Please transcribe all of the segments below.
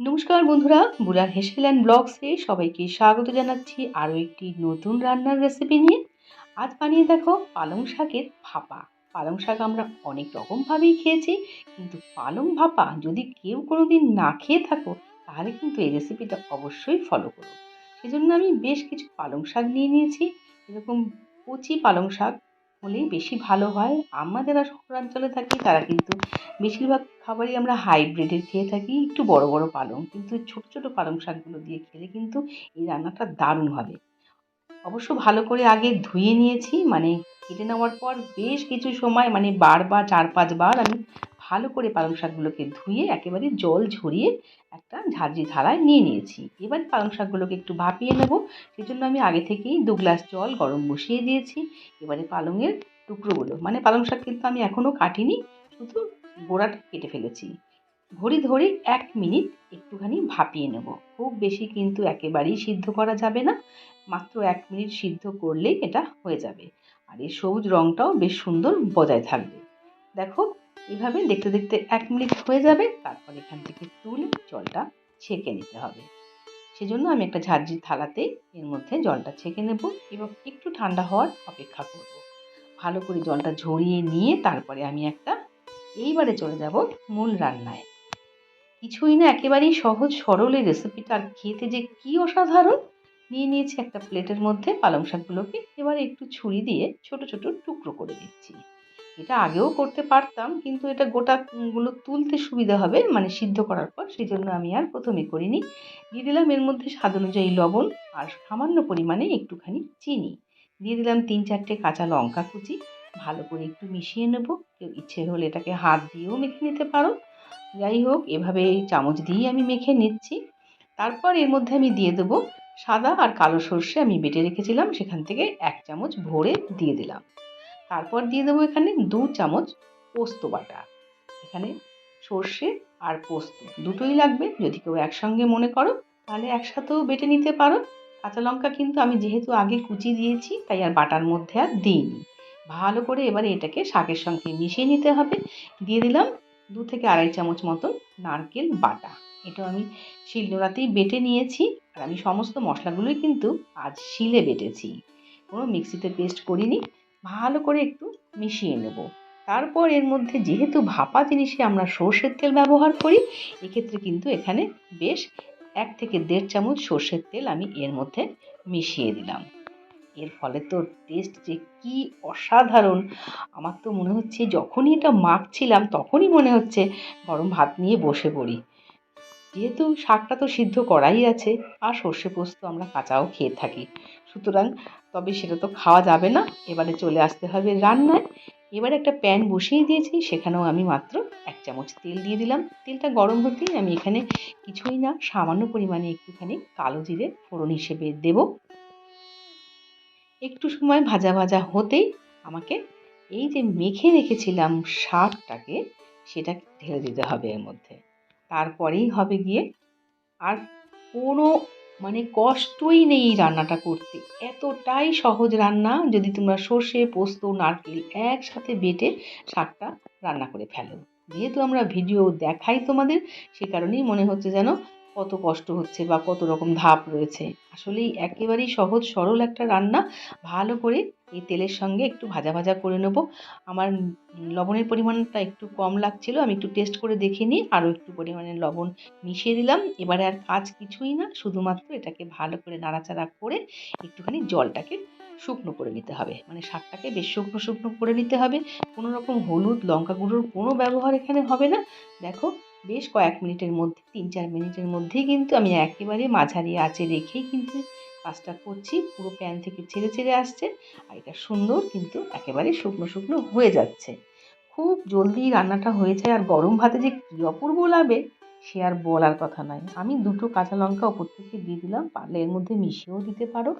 নমস্কার বন্ধুরা বুড়ার হেসেল্যান্ড ব্লগসে সবাইকে স্বাগত জানাচ্ছি আরও একটি নতুন রান্নার রেসিপি নিয়ে। আজ বানিয়ে দেখো পালং শাকের ভাপা। পালং শাক আমরা অনেক রকমভাবেই খেয়েছি, কিন্তু পালং ভাপা যদি কেউ কোনো দিন না খেয়ে থাকো, তাহলে কিন্তু এই রেসিপিটা অবশ্যই ফলো করো। সেজন্য আমি বেশ কিছু পালং শাক নিয়ে নিয়েছি। এরকম কচি পালং শাক হলেই বেশি ভালো হয়। আমরা যারা শহরাঞ্চলে থাকি, তারা কিন্তু বেশিরভাগ খাবারই আমরা হাইব্রিডের খেয়ে থাকি। একটু বড় বড় পালং, কিন্তু ছোট ছোট পালং শাকগুলো দিয়ে খেলে কিন্তু এই রান্নাটা দারুণ হবে। অবশ্য ভালো করে আগে ধুয়ে নিয়েছি মানে কেটে নেওয়ার পর বেশ কিছু সময় মানে বারবার চার, পাঁচবার আমি ভালো করে পালং শাকগুলোকে ধুয়ে একেবারে জল ঝরিয়ে একটা ঝাঁঝরি থালায় নিয়ে নিয়েছি। এবার পালং শাকগুলোকে একটু ভাপিয়ে নেব। সেজন্য আমি আগে থেকেই দু গ্লাস জল গরম বসিয়ে দিয়েছি। এবারে পালংয়ের টুকরোগুলো মানে পালং শাক কিন্তু আমি এখনও কাটিনি, শুধু গোড়াটা কেটে ফেলেছি। ঘড়ি ধরে এক মিনিট একটুখানি ভাপিয়ে নেব। খুব বেশি কিন্তু একেবারেই সিদ্ধ করা যাবে না। মাত্র এক মিনিট সিদ্ধ করলেই এটা হয়ে যাবে। আর এর সবুজ রঙটাও বেশ সুন্দর বজায় থাকবে। দেখো এভাবে দেখতে দেখতে এক মিনিট হয়ে যাবে, তারপর এখান থেকে তুলে জলটা ছেঁকে নিতে হবে। সেজন্য আমি একটা ঝাঁঝরির থালাতে এর মধ্যে জলটা ছেঁকে নেব এবং একটু ঠান্ডা হওয়ার অপেক্ষা করব। ভালো করে জলটা ঝরিয়ে নিয়ে তারপরে আমি একটা এইবারে চলে যাব মূল রান্নায়। কিছুই না, একেবারেই সহজ সরল এই রেসিপিটা আর খেতে যে কী অসাধারণ! নিয়ে নিয়েছি একটা প্লেটের মধ্যে পালং শাকগুলোকে। এবারে একটু ছুরি দিয়ে ছোট ছোট টুকরো করে দিচ্ছি এটা আগেও করতে পারতাম, কিন্তু এটা গোটাগুলো তুলতে সুবিধা হবে মানে সিদ্ধ করার পর সেই জন্য আমি আর প্রথমে করিনি। দিয়ে দিলাম এর মধ্যে স্বাদ অনুযায়ী লবণ আর সামান্য পরিমাণে একটুখানি চিনি। দিয়ে দিলাম তিন চারটে কাঁচা লঙ্কা কুচি, ভালো করে একটু মিশিয়ে নেব। কেউ ইচ্ছে হলে এটাকে হাত দিয়েও মেখে নিতে পারো। যাই হোক, এভাবে চামচ দিয়েই আমি মেখে নিচ্ছি। তারপর এর মধ্যে আমি দিয়ে দেবো সাদা আর কালো সর্ষে আমি বেটে রেখেছিলাম, সেখান থেকে এক চামচ ভরে দিয়ে দিলাম। তারপর দিয়ে দেবো এখানে দু চামচ পোস্ত বাটা। এখানে সর্ষে আর পোস্ত দুটোই লাগবে। যদি কেউ একসঙ্গে মনে করো, তাহলে একসাথেও বেটে নিতে পারো। কাঁচা লঙ্কা কিন্তু আমি যেহেতু আগে কুচি দিয়েছি, তাই আর বাটার মধ্যে আর দিইনি। ভালো করে এবারে এটাকে শাকের সঙ্গে মিশিয়ে নিতে হবে। দিয়ে দিলাম দু থেকে আড়াই চামচ মতন নারকেল বাটা। এটা আমি শিলনোড়াতেই বেটে নিয়েছি। আর আমি সমস্ত মশলাগুলোই কিন্তু আজ শিলে বেটেছি। কোনো মিক্সিতে পেস্ট করিনি। ভালো করে একটু মিশিয়ে নেব। তারপর এর মধ্যে যেহেতু ভাপা জিনিসে আমরা সর্ষের তেল ব্যবহার করি, এক্ষেত্রে কিন্তু এখানে বেশ এক থেকে দেড় চামচ সর্ষের তেল আমি এর মধ্যে মিশিয়ে দিলাম। এর ফলে তো টেস্ট যে কী অসাধারণ! আমার তো মনে হচ্ছে যখনই এটা মাখছিলাম তখনই মনে হচ্ছে গরম ভাত নিয়ে বসে পড়ি। যেহেতু শাকটা তো সিদ্ধ করাই আছে, আর সর্ষে পোস্ত আমরা কাঁচাও খেয়ে থাকি। সুতরাং তবে সেটা তো খাওয়া যাবে না। এবারে চলে আসতে হবে রান্নায়। এবারে একটা প্যান বসিয়ে দিয়েছি, সেখানেও আমি মাত্র এক চামচ তেল দিয়ে দিলাম। তেলটা গরম হতেই আমি এখানে কিছুই না, সামান্য পরিমাণে একটুখানি কালো জিরে ফোড়ন হিসেবে দেব। একটু সময় ভাজা ভাজা হতেই আমাকে এই যে মেখে রেখেছিলাম শাকটাকে সেটা ঢেলে দিতে হবে এর মধ্যে। তারপরেই হবে গিয়ে আর কোনো মানে কষ্টই নেই এই রান্নাটা করতে। এতটাই সহজ রান্না যদি তোমরা সর্ষে, পোস্ত, নারকেল একসাথে বেটে শাকটা রান্না করে ফেলো। যেহেতু আমরা ভিডিও দেখাই তোমাদের, সে কারণেই মনে হচ্ছে যেন কত কষ্ট হচ্ছে বা কত রকম ধাপ রয়েছে। আসলেই একেবারেই সহজ সরল একটা রান্না, ভালো করে এই তেলের সঙ্গে একটু ভাজা ভাজা করে নেব। আমার লবণের পরিমাণটা একটু কম লাগছিল, আমি একটু টেস্ট করে দেখে নিই আরও একটু পরিমাণে লবণ মিশিয়ে দিলাম। এবারে আর কাজ কিছুই না, শুধুমাত্র এটাকে ভালো করে নাড়াচাড়া করে একটুখানি জলটাকে শুকনো করে নিতে হবে। মানে শাকটাকে বেশ শুকনো শুকনো করে নিতে হবে। কোনো রকম হলুদ, লঙ্কা গুঁড়োর কোনো ব্যবহার এখানে হবে না। দেখো, বেশ কয়েক মিনিটের মধ্যে, তিন চার মিনিটের মধ্যেই কিন্তু আমি একেবারে মাঝারি আঁচে রেখেই কিন্তু কাজটা করছি, পুরো প্যান থেকে ছেড়ে ছেড়ে আসছে আর এটা সুন্দর কিন্তু একেবারে শুকনো শুকনো হয়ে যাচ্ছে। খুব জলদি রান্নাটা হয়ে যায় আর গরম ভাতে যে কী অপূর্ব লাগে সে আর বলার কথা নয় আমি দুটো কাঁচা লঙ্কা ওপর থেকে দিয়ে দিলাম, পারলে এর মধ্যে মিশিয়েও দিতে পারো।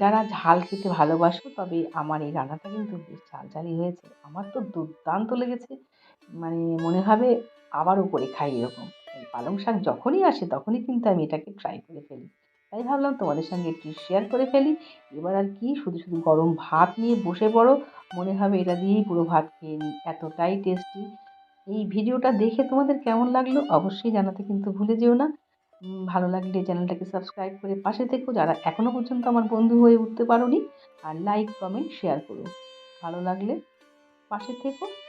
যারা ঝাল খেতে ভালোবাসো তবে আমার এই রান্নাটা কিন্তু বেশ ঝাল ঝালই হয়েছে। আমার তো দুর্দান্ত লেগেছে মানে মনে হবে আবারও করে খাই এরকম। পালং শাক যখনই আসে তখনই কিন্তু আমি এটাকে ট্রাই করে ফেলি। তাই ভাবলাম তোমাদের সঙ্গে একটু শেয়ার করে ফেলি। এবার আর কি, শুধু শুধু গরম ভাত নিয়ে বসে পড়ো। মনে হবে এটা দিয়েই পুরো ভাত খেয়ে নিই। এতটাই টেস্টি এই ভিডিওটা দেখে তোমাদের কেমন লাগল অবশ্যই জানাতে কিন্তু ভুলে যেও না। ভালো লাগলে চ্যানেলটাকে সাবস্ক্রাইব করে পাশে থেকো যারা এখনও পর্যন্ত আমার বন্ধু হয়ে উঠতে পারোনি। আর লাইক কমেন্ট শেয়ার করো। ভালো লাগলে পাশে থেকো।